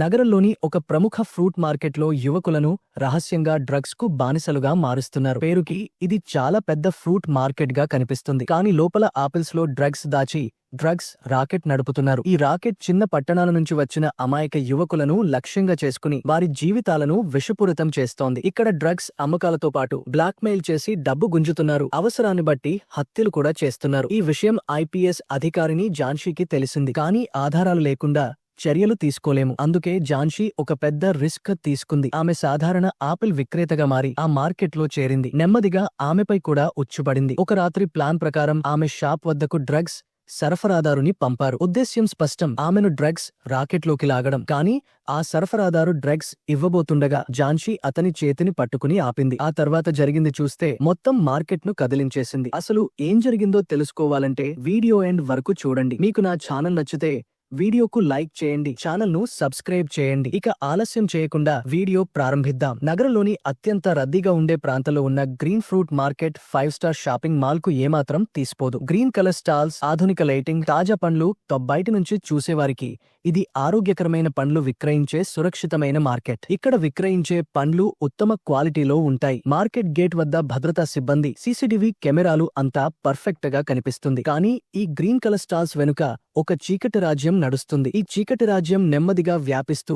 నగరంలోని ఒక ప్రముఖ ఫ్రూట్ మార్కెట్లో యువకులను రహస్యంగా డ్రగ్స్కు బానిసలుగా మారుస్తున్నారు. పేరుకి ఇది చాలా పెద్ద ఫ్రూట్ మార్కెట్గా కనిపిస్తుంది. కానీ లోపల ఆపిల్స్లో డ్రగ్స్ దాచి డ్రగ్స్ రాకెట్ నడుపుతున్నారు. ఈ రాకెట్ చిన్న పట్టణాల నుంచి వచ్చిన అమాయక యువకులను లక్ష్యంగా చేసుకుని వారి జీవితాలను విషపూరితం చేస్తోంది. ఇక్కడ డ్రగ్స్ అమ్మకాలతో పాటు బ్లాక్మెయిల్ చేసి డబ్బు గుంజుతున్నారు. అవసరాన్ని బట్టి హత్యలు కూడా చేస్తున్నారు. ఈ విషయం ఐపీఎస్ అధికారిని జాన్షీకి తెలిసింది. కానీ ఆధారాలు లేకుండా చర్యలు తీసుకోలేము. అందుకే జాన్షీ ఒక పెద్ద రిస్క్ తీసుకుంది. ఆమె సాధారణ ఆపిల్ విక్రేతగా మారి ఆ మార్కెట్లో చేరింది. నెమ్మదిగా ఆమెపై కూడా ఉచ్చుపడింది ఒక రాత్రి ప్లాన్ ప్రకారం ఆమె షాప్ వద్దకు డ్రగ్స్ సరఫరాదారుని పంపారు. ఉద్దేశ్యం స్పష్టం. ఆమెను డ్రగ్స్ రాకెట్లోకి లాగడం. కానీ ఆ సరఫరాదారు డ్రగ్స్ ఇవ్వబోతుండగా జాన్షీ అతని చేతిని పట్టుకుని ఆపింది. ఆ తర్వాత జరిగింది చూస్తే మొత్తం మార్కెట్ను కదిలించేసింది. అసలు ఏం జరిగిందో తెలుసుకోవాలంటే వీడియో ఎండ్ వరకు చూడండి. మీకు నా ఛానల్ నచ్చితే వీడియోకు లైక్ చేయండి. ఛానల్ను సబ్స్క్రైబ్ చేయండి. ఇక ఆలస్యం చేయకుండా వీడియో ప్రారంభిద్దాం. నగరంలోని అత్యంత రద్దీగా ఉండే ప్రాంతంలో ఉన్న green fruit market five star shopping మాల్కు ఏమాత్రం తీసిపోదు. గ్రీన్ కలర్ స్టాల్స్ ఆధునిక లైటింగ్ తాజా పండ్లు తో బయట నుంచి చూసేవారికి ఇది ఆరోగ్యకరమైన పండ్లు విక్రయించే సురక్షితమైన మార్కెట్. ఇక్కడ విక్రయించే పండ్లు ఉత్తమ క్వాలిటీలో ఉంటాయి. మార్కెట్ గేట్ వద్ద భద్రతా సిబ్బంది సీసీటీవీ కెమెరాలు అంతా పర్ఫెక్ట్గా కనిపిస్తుంది. కానీ ఈ గ్రీన్ కలర్ స్టాల్స్ వెనుక ఒక చీకటి రాజ్యం నడుస్తుంది. ఈ చీకటి రాజ్యం నెమ్మదిగా వ్యాపిస్తూ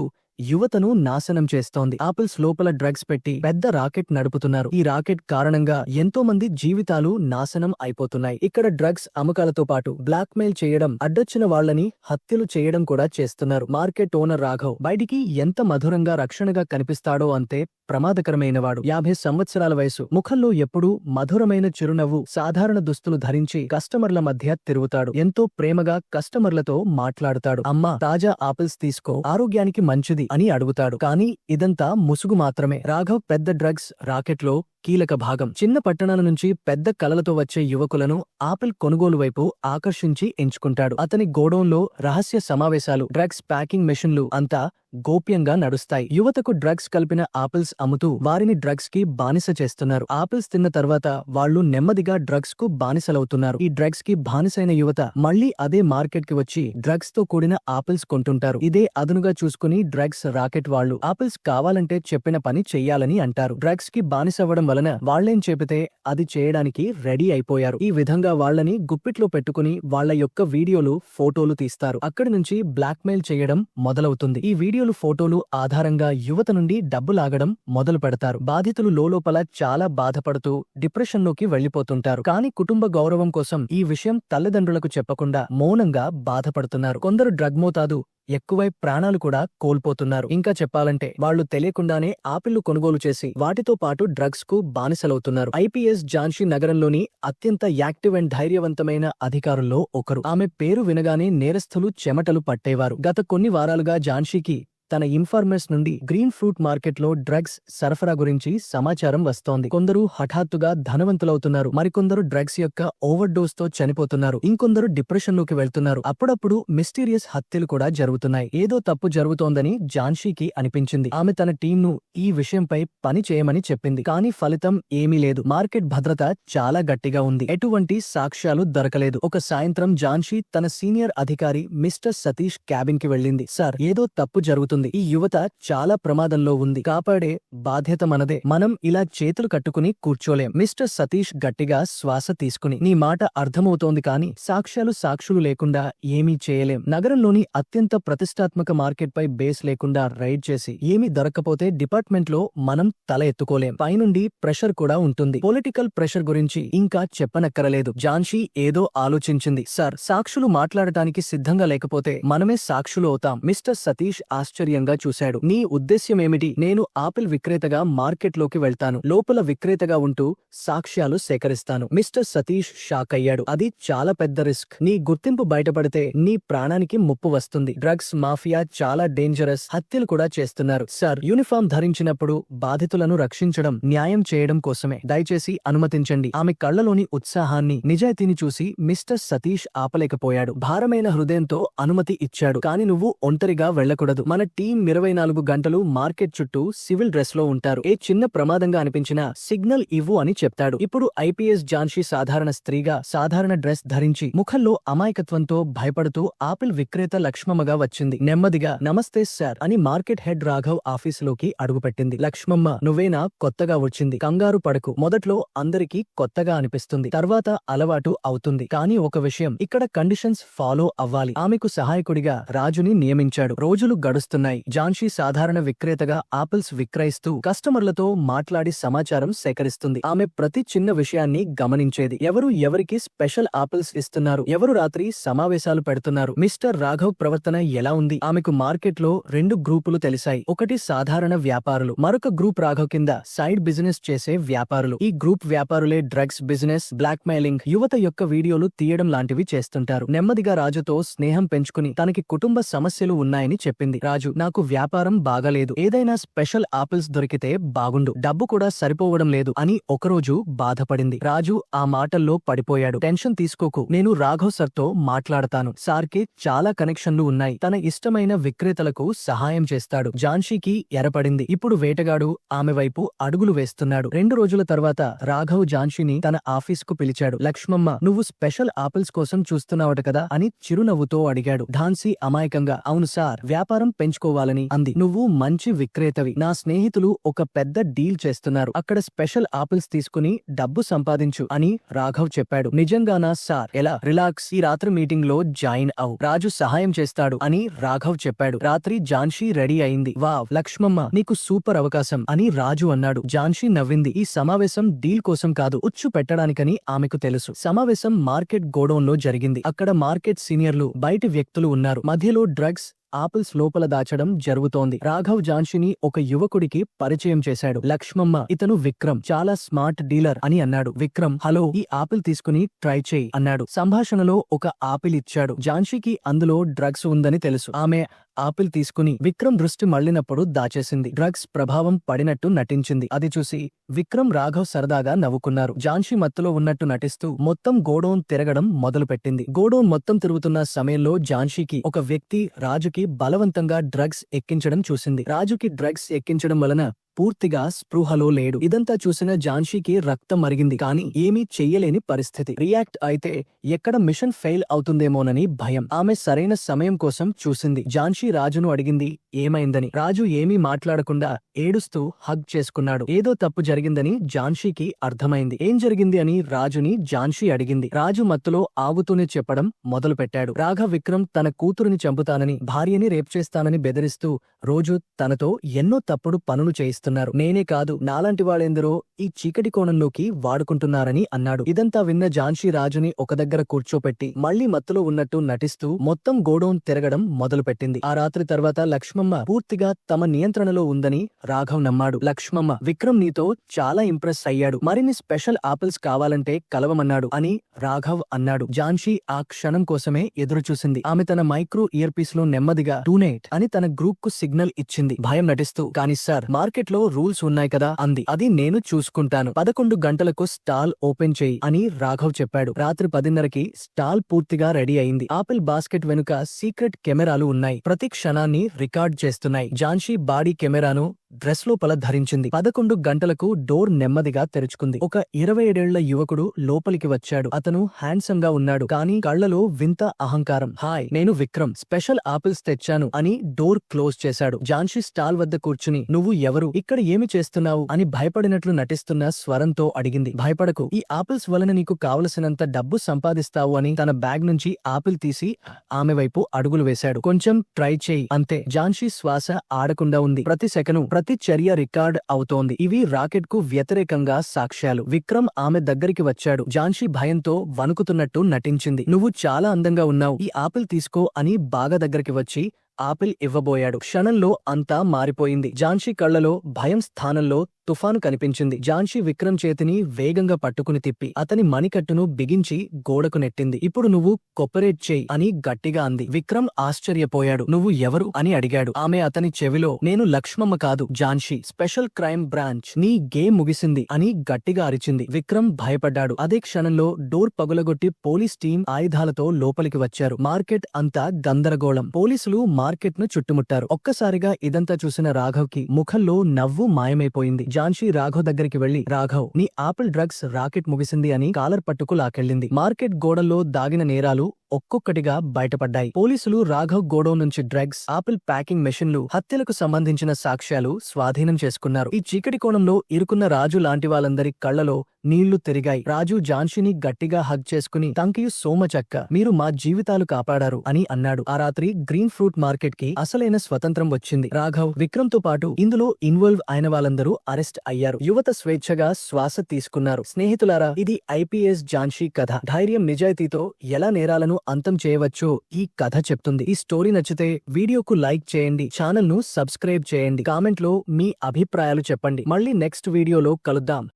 యువతను నాశనం చేస్తోంది. ఆపిల్స్ లోపల డ్రగ్స్ పెట్టి పెద్ద రాకెట్ నడుపుతున్నారు. ఈ రాకెట్ కారణంగా ఎంతో మంది జీవితాలు నాశనం అయిపోతున్నాయి. ఇక్కడ డ్రగ్స్ అమ్మకాలతో పాటు బ్లాక్ మెయిల్ చేయడం అడ్డొచ్చిన వాళ్ళని హత్యలు చేయడం కూడా చేస్తున్నారు. మార్కెట్ ఓనర్ రాఘవ్ బయటికి ఎంత మధురంగా రక్షణగా కనిపిస్తాడో అంతే ప్రమాదకరమైనవాడు యాభై సంవత్సరాల వయసు. ముఖంలో ఎప్పుడూ మధురమైన చిరునవ్వు సాధారణ దుస్తులు ధరించి కస్టమర్ల మధ్య తిరుగుతాడు. ఎంతో ప్రేమగా కస్టమర్లతో మాట్లాడుతాడు. అమ్మా తాజా ఆపిల్స్ తీసుకో. ఆరోగ్యానికి మంచిది. అని అడుగుతాడు. కానీ ఇదంతా ముసుగు మాత్రమే. రాఘవ్ పెద్ద డ్రగ్స్ రాకెట్లో కీలక భాగం. చిన్న పట్టణాల నుంచి పెద్ద కలలతో వచ్చే యువకులను ఆపిల్ కొనుగోలు వైపు ఆకర్షించి ఎంచుకుంటాడు. అతని గోడౌన్లో రహస్య సమావేశాలు డ్రగ్స్ ప్యాకింగ్ మెషిన్లు అంతా గోప్యంగా నడుస్తాయి. యువతకు డ్రగ్స్ కలిపిన ఆపిల్స్ అమ్ముతూ వారిని డ్రగ్స్కి బానిస చేస్తున్నారు. ఆపిల్స్ తిన్న తర్వాత వాళ్ళు నెమ్మదిగా డ్రగ్స్కు బానిసలవుతున్నారు. ఈ డ్రగ్స్కి బానిసైన యువత మళ్ళీ అదే మార్కెట్కి వచ్చి డ్రగ్స్తో కూడిన ఆపిల్స్ కొంటుంటారు. ఇదే అదునుగా చూసుకుని డ్రగ్స్ రాకెట్ వాళ్ళు ఆపిల్స్ కావాలంటే చెప్పిన పని చెయ్యాలని అంటారు. డ్రగ్స్కి బానిసవ్వడం వలన వాళ్ళేం చెబితే అది చేయడానికి రెడీ అయిపోయారు. ఈ విధంగా వాళ్ళని గుప్పిట్లో పెట్టుకుని వాళ్ళ యొక్క వీడియోలు ఫోటోలు తీస్తారు. అక్కడి నుంచి బ్లాక్మెయిల్ చేయడం మొదలవుతుంది. ఈ వీడియో వీడియోలు ఫోటోలు ఆధారంగా యువత నుండి డబ్బు లాగడం మొదలు పెడతారు. బాధితులు లోలోపల చాలా బాధపడుతూ డిప్రెషన్లోకి వెళ్ళిపోతుంటారు కానీ కుటుంబ గౌరవం కోసం ఈ విషయం తల్లిదండ్రులకు చెప్పకుండా మౌనంగా బాధపడుతున్నారు. కొందరు డ్రగ్ మోతాదు ఎక్కువై ప్రాణాలు కూడా కోల్పోతున్నారు. ఇంకా చెప్పాలంటే వాళ్ళు తెలియకుండానే ఆపిల్లు కొనుగోలు చేసి వాటితో పాటు డ్రగ్స్కు బానిసలవుతున్నారు. ఐపీఎస్ జాన్షీ నగరంలోని అత్యంత యాక్టివ్ అండ్ ధైర్యవంతమైన అధికారుల్లో ఒకరు. ఆమె పేరు వినగానే నేరస్థులు చెమటలు పట్టేవారు. గత కొన్ని వారాలుగా జాన్షీకి తన ఇన్ఫార్మర్స్ నుండి గ్రీన్ ఫ్రూట్ మార్కెట్లో డ్రగ్స్ సరఫరా గురించి సమాచారం వస్తోంది. కొందరు హఠాత్తుగా ధనవంతులవుతున్నారు. మరికొందరు డ్రగ్స్ యొక్క ఓవర్ డోస్తో చనిపోతున్నారు. ఇంకొందరు డిప్రెషన్లోకి వెళ్తున్నారు. అప్పుడప్పుడు మిస్టీరియస్ హత్యలు కూడా జరుగుతున్నాయి. ఏదో తప్పు జరుగుతోందని జాన్షీకి అనిపించింది. ఆమె తన టీంను ఈ విషయంపై పని చేయమని చెప్పింది. కానీ ఫలితం ఏమీ లేదు. మార్కెట్ భద్రత చాలా గట్టిగా ఉంది. ఎటువంటి సాక్ష్యాలు దొరకలేదు. ఒక సాయంత్రం జాన్షీ తన సీనియర్ అధికారి మిస్టర్ సతీష్ క్యాబిన్కి వెళ్ళింది. సార్ ఏదో తప్పు జరుగుతుంది. ఈ యువత చాలా ప్రమాదంలో ఉంది. కాపాడే బాధ్యత మనదే. మనం ఇలా చేతులు కట్టుకుని కూర్చోలేం. మిస్టర్ సతీష్ గట్టిగా శ్వాస తీసుకుని నీ మాట అర్థమవుతోంది కాని సాక్ష్యాలు సాక్షులు లేకుండా ఏమీ చేయలేం. నగరంలోని అత్యంత ప్రతిష్టాత్మక మార్కెట్ పై బేస్ లేకుండా రైడ్ చేసి ఏమీ దొరక్కపోతే డిపార్ట్మెంట్లో మనం తల ఎత్తుకోలేం. పైనుండి ప్రెషర్ కూడా ఉంటుంది. పొలిటికల్ ప్రెషర్ గురించి ఇంకా చెప్పనక్కరలేదు. జాన్షీ ఏదో ఆలోచించింది. సార్ సాక్షులు మాట్లాడటానికి సిద్ధంగా లేకపోతే మనమే సాక్షులు అవుతాం. మిస్టర్ సతీష్ ఆశ్చర్య ఆశ్చర్యంగా చూశాడు. నీ ఉద్దేశ్యమేమిటి? నేను ఆపిల్ విక్రేతగా మార్కెట్లోకి వెళ్తాను. లోపల విక్రేతగా ఉంటూ సాక్ష్యాలు సేకరిస్తాను. మిస్టర్ సతీష్ షాక్ అయ్యాడు. అది చాలా పెద్ద రిస్క్. నీ గుర్తింపు బయటపడితే నీ ప్రాణానికి ముప్పు వస్తుంది. డ్రగ్స్ మాఫియా చాలా డేంజరస్ హత్యలు కూడా చేస్తున్నారు. సార్ యూనిఫామ్ ధరించినప్పుడు బాధితులను రక్షించడం న్యాయం చేయడం కోసమే. దయచేసి అనుమతించండి. ఆమె కళ్ళలోని ఉత్సాహాన్ని నిజాయితీని చూసి మిస్టర్ సతీష్ ఆపలేకపోయాడు. భారమైన హృదయంతో అనుమతి ఇచ్చాడు. కాని నువ్వు ఒంటరిగా వెళ్ళకూడదు. మన టీం ఇరవై నాలుగు గంటలు మార్కెట్ చుట్టూ సివిల్ డ్రెస్లో ఉంటారు. ఏ చిన్న ప్రమాదంగా అనిపించినా సిగ్నల్ ఇవ్వు అని చెప్తాడు. ఇప్పుడు ఐపీఎస్ జాన్షీ సాధారణ స్త్రీగా సాధారణ డ్రెస్ ధరించి ముఖంలో అమాయకత్వంతో భయపడుతూ ఆపిల్ విక్రేత లక్ష్మమ్మగా వచ్చింది. నెమ్మదిగా నమస్తే సార్ అని మార్కెట్ హెడ్ రాఘవ్ ఆఫీసులోకి అడుగుపెట్టింది. లక్ష్మమ్మ నువ్వేనా? కొత్తగా వచ్చింది. కంగారు పడకు. మొదట్లో అందరికీ కొత్తగా అనిపిస్తుంది. తర్వాత అలవాటు అవుతుంది. కానీ ఒక విషయం ఇక్కడ కండిషన్స్ ఫాలో అవ్వాలి. ఆమెకు సహాయకుడిగా రాజుని నియమించాడు. రోజులు గడుస్తున్నాయి. జాన్షీ సాధారణ విక్రేతగా ఆపిల్స్ విక్రయిస్తూ కస్టమర్లతో మాట్లాడి సమాచారం సేకరిస్తుంది. ఆమె ప్రతి చిన్న విషయాన్ని గమనించేది. ఎవరు ఎవరికి స్పెషల్ ఆపిల్స్ ఇస్తున్నారు? ఎవరు రాత్రి సమావేశాలు పెడుతున్నారు? మిస్టర్ రాఘవ్ ప్రవర్తన ఎలా ఉంది? ఆమెకు మార్కెట్లో రెండు గ్రూపులు తెలిసాయి. ఒకటి సాధారణ వ్యాపారులు మరొక గ్రూప్ రాఘవ్ కింద సైడ్ బిజినెస్ చేసే వ్యాపారులు. ఈ గ్రూప్ వ్యాపారులే డ్రగ్స్ బిజినెస్ బ్లాక్ మెయిలింగ్ యువత యొక్క వీడియోలు తీయడం లాంటివి చేస్తుంటారు. నెమ్మదిగా రాజుతో స్నేహం పెంచుకుని తనకి కుటుంబ సమస్యలు ఉన్నాయని చెప్పింది రాజు. నాకు వ్యాపారం బాగాలేదు. ఏదైనా స్పెషల్ ఆపిల్స్ దొరికితే బాగుండు. డబ్బు కూడా సరిపోవడం లేదు అని ఒకరోజు బాధపడింది. రాజు ఆ మాటల్లో పడిపోయాడు. టెన్షన్ తీసుకోకు. నేను రాఘవ్ సార్తో మాట్లాడతాను. సార్కి చాలా కనెక్షన్లు ఉన్నాయి. తన ఇష్టమైన విక్రేతలకు సహాయం చేస్తాడు. జాన్షీకి ఎరపడింది. ఇప్పుడు వేటగాడు ఆమె వైపు అడుగులు వేస్తున్నాడు. రెండు రోజుల తర్వాత రాఘవ్ జాన్షీని తన ఆఫీసుకు పిలిచాడు. లక్ష్మమ్మ నువ్వు స్పెషల్ ఆపిల్స్ కోసం చూస్తున్నావట కదా అని చిరునవ్వుతో అడిగాడు. ఝాన్సీ అమాయకంగా అవును సార్ వ్యాపారం చేసుకోవాలని అంది. నువ్వు మంచి విక్రేతవి. నా స్నేహితులు ఒక పెద్ద డీల్ చేస్తున్నారు. అక్కడ స్పెషల్ ఆపిల్స్ తీసుకుని డబ్బు సంపాదించు అని రాఘవ్ చెప్పాడు. నిజంగానా సార్? ఎలా? రిలాక్స్. ఈ రాత్రి మీటింగ్లో జాయిన్ అవు. రాజు సహాయం చేస్తాడు అని రాఘవ్ చెప్పాడు. రాత్రి జాన్షీ రెడీ అయింది. వావ్ లక్ష్మమ్మ నీకు సూపర్ అవకాశం అని రాజు అన్నాడు. జాన్షీ నవ్వింది. ఈ సమావేశం డీల్ కోసం కాదు ఉచ్చు పెట్టడానికని ఆమెకు తెలుసు. సమావేశం మార్కెట్ గోడౌన్లో జరిగింది. అక్కడ మార్కెట్ సీనియర్లు బయటి వ్యక్తులు ఉన్నారు. మధ్యలో డ్రగ్స్ ఆపిల్స్ లోపల దాచడం జరుగుతోంది. రాఘవ్ జాన్షిని ఒక యువకుడికి పరిచయం చేశాడు. లక్ష్మమ్మ ఇతను విక్రమ్ చాలా స్మార్ట్ డీలర్ అని అన్నాడు. విక్రమ్ హలో ఈ ఆపిల్ తీసుకుని ట్రై చేయి అన్నాడు. సంభాషణలో ఒక ఆపిల్ ఇచ్చాడు జాన్షికి అందులో డ్రగ్స్ ఉందని తెలుసు. ఆమె ఆపిల్ తీసుకుని విక్రమ్ దృష్టి మళ్ళినప్పుడు దాచేసింది. డ్రగ్స్ ప్రభావం పడినట్టు నటించింది. అది చూసి విక్రమ్ రాఘవ్ సరదాగా నవ్వుకున్నారు. జాన్షి మత్తులో ఉన్నట్టు నటిస్తూ మొత్తం గోడౌన్ తిరగడం మొదలుపెట్టింది. గోడౌన్ మొత్తం తిరుగుతున్న సమయంలో జాన్షీకి ఒక వ్యక్తి రాజుకి బలవంతంగా డ్రగ్స్ ఎక్కించడం చూసింది. రాజుకి డ్రగ్స్ ఎక్కించడం వలన పూర్తిగా స్పృహలో లేడు. ఇదంతా చూసిన జాన్షీకి రక్తం మరిగింది. కానీ ఏమీ చెయ్యలేని పరిస్థితి. రియాక్ట్ అయితే ఎక్కడ మిషన్ ఫెయిల్ అవుతుందేమోనని భయం. ఆమె సరైన సమయం కోసం చూసింది. జాన్షీ రాజును అడిగింది ఏమైందని? రాజు ఏమీ మాట్లాడకుండా ఏడుస్తూ హగ్ చేసుకున్నాడు. ఏదో తప్పు జరిగిందని జాన్షీకి అర్థమైంది. ఏం జరిగింది అని రాజుని జాన్షీ అడిగింది. రాజు మత్తులో ఆవుతూనే చెప్పడం మొదలుపెట్టాడు. రాఘ విక్రమ్ తన కూతురుని చంపుతానని భార్యని రేప్ చేస్తానని బెదిరిస్తూ రోజు తనతో ఎన్నో తప్పుడు పనులు చేస్తున్నారు నేనే కాదు నాలాంటి వాళ్ళెందరో ఈ చీకటి కోణంలోకి వాడుకుంటున్నారని అన్నాడు. ఇదంతా విన్న ఝాన్షీ రాజుని ఒక దగ్గర కూర్చోపెట్టి మళ్ళీ మత్తులో ఉన్నట్టు నటిస్తూ మొత్తం గోడౌన్ తిరగడం మొదలుపెట్టింది. ఆ రాత్రి తర్వాత లక్ష్మమ్మ పూర్తిగా తమ నియంత్రణలో ఉందని రాఘవ్ నమ్మాడు. లక్ష్మమ్మ విక్రమ్ నీతో చాలా ఇంప్రెస్ అయ్యాడు. మరిన్ని స్పెషల్ ఆపిల్స్ కావాలంటే కలవమన్నాడు అని రాఘవ్ అన్నాడు. జాన్షీ ఆ క్షణం కోసమే ఎదురుచూసింది. ఆమె తన మైక్రో ఇయర్ పీస్లో నెమ్మదిగా టూనేట్ అని తన గ్రూప్కు సిగ్నల్ ఇచ్చింది. భయం నటిస్తూ కానీ సార్ మార్కెట్ దాంట్లో రూల్స్ ఉన్నాయి కదా అంది. అది నేను చూసుకుంటాను. పదకొండు గంటలకు స్టాల్ ఓపెన్ చేయి అని రాఘవ్ చెప్పాడు. రాత్రి పదిన్నరకి స్టాల్ పూర్తిగా రెడీ అయింది. ఆపిల్ బాస్కెట్ వెనుక సీక్రెట్ కెమెరాలు ఉన్నాయి. ప్రతి క్షణాన్ని రికార్డ్ చేస్తున్నాయి. జాన్షీ బాడీ కెమెరాను డ్రెస్ లోపల ధరించింది. పదకొండు గంటలకు డోర్ నెమ్మదిగా తెరుచుకుంది. ఒక ఇరవై ఏడేళ్ళ యువకుడు లోపలికి వచ్చాడు. అతను హ్యాండ్సమ్గా ఉన్నాడు. కానీ కళ్ళలో వింత అహంకారం. హాయ్ నేను విక్రమ్. స్పెషల్ ఆపిల్స్ తెచ్చాను అని డోర్ క్లోజ్ చేశాడు. జాన్షీ స్టాల్ వద్ద కూర్చుని నువ్వు ఎవరు? ఇక్కడ ఏమి చేస్తున్నావు? అని భయపడినట్లు నటిస్తున్న స్వరంతో అడిగింది. భయపడకు. ఈ ఆపిల్స్ వలన నీకు కావలసినంత డబ్బు సంపాదిస్తావు అని తన బ్యాగ్ నుంచి ఆపిల్ తీసి ఆమె వైపు అడుగులు వేశాడు. కొంచెం ట్రై చేయి. అంతే. జాన్షీ శ్వాస ఆడకుండా ఉంది. ప్రతి సెకను ప్రతిచర్య రికార్డ్ అవుతోంది. ఇవి రాకెట్కు వ్యతిరేకంగా సాక్ష్యాలు. విక్రమ్ ఆమె దగ్గరికి వచ్చాడు. జాన్షీ భయంతో వణుకుతున్నట్టు నటించింది. నువ్వు చాలా అందంగా ఉన్నావు. ఈ ఆపిల్ తీసుకో అని బాగా దగ్గరికి వచ్చి ఆపిల్ ఇవ్వబోయాడు. క్షణంలో అంతా మారిపోయింది. జాన్షీ కళ్ళలో భయం స్థానంలో తుఫాను కనిపించింది. జాన్షీ విక్రమ్ చేతిని వేగంగా పట్టుకుని తిప్పి అతని మణికట్టును బిగించి గోడకు నెట్టింది. ఇప్పుడు నువ్వు కొపరేట్ చేయి అని గట్టిగా అంది. విక్రమ్ ఆశ్చర్యపోయాడు. నువ్వు ఎవరు? అని అడిగాడు. ఆమె అతని చెవిలో నేను లక్ష్మమ్మ కాదు జాన్షీ స్పెషల్ క్రైమ్ బ్రాంచ్. నీ గేమ్ ముగిసింది అని గట్టిగా అరిచింది. విక్రమ్ భయపడ్డాడు. అదే క్షణంలో డోర్ పగులగొట్టి పోలీస్ టీం ఆయుధాలతో లోపలికి వచ్చారు. మార్కెట్ అంతా గందరగోళం. పోలీసులు మార్కెట్ను చుట్టుముట్టారు. ఒక్కసారిగా ఇదంతా చూసిన రాఘవ్కి ముఖంలో నవ్వు మాయమైపోయింది. జాన్షీ రాఘవ్ దగ్గరికి వెళ్ళి రాఘవ్ నీ ఆపిల్ డ్రగ్స్ రాకెట్ ముగిసింది అని కాలర్ పట్టుకు లాకెళ్ళింది మార్కెట్ గోడల్లో దాగిన నేరాలు ఒక్కొక్కటిగా బయటపడ్డాయి. పోలీసులు రాఘవ్ గోడౌన్ నుంచి డ్రగ్స్ ఆపిల్ ప్యాకింగ్ మెషిన్లు హత్యలకు సంబంధించిన సాక్ష్యాలు స్వాధీనం చేసుకున్నారు. ఈ చీకటి కోణంలో ఇరుకున్న రాజు లాంటి వాళ్ళందరి కళ్ళలో నీళ్ళు తిరిగాయి. రాజు జాన్షిని గట్టిగా హగ్ చేసుకుని థ్యాంక్ యూ సో మచ్ అక్క. మీరు మా జీవితాలు కాపాడారు అని అన్నాడు. ఆ రాత్రి గ్రీన్ ఫ్రూట్ మార్కెట్కి అసలైన స్వతంత్రం వచ్చింది. రాఘవ్ విక్రమ్తో పాటు ఇందులో ఇన్వాల్వ్ అయిన వాళ్ళందరూ అరెస్ట్ అయ్యారు. యువత స్వేచ్ఛగా శ్వాస తీసుకున్నారు. స్నేహితులారా ఇది ఐపీఎస్ జాన్షీ కథ. ధైర్యం నిజాయితీతో ఎలా నేరాలను అంతం చేయవచ్చో ఈ కథ చెప్తుంది. ఈ స్టోరీ నచ్చితే వీడియోకు లైక్ చేయండి ఛానల్ను సబ్స్క్రైబ్ చేయండి. కామెంట్లో మీ అభిప్రాయాలు చెప్పండి. మళ్ళీ నెక్స్ట్ వీడియోలో కలుద్దాం.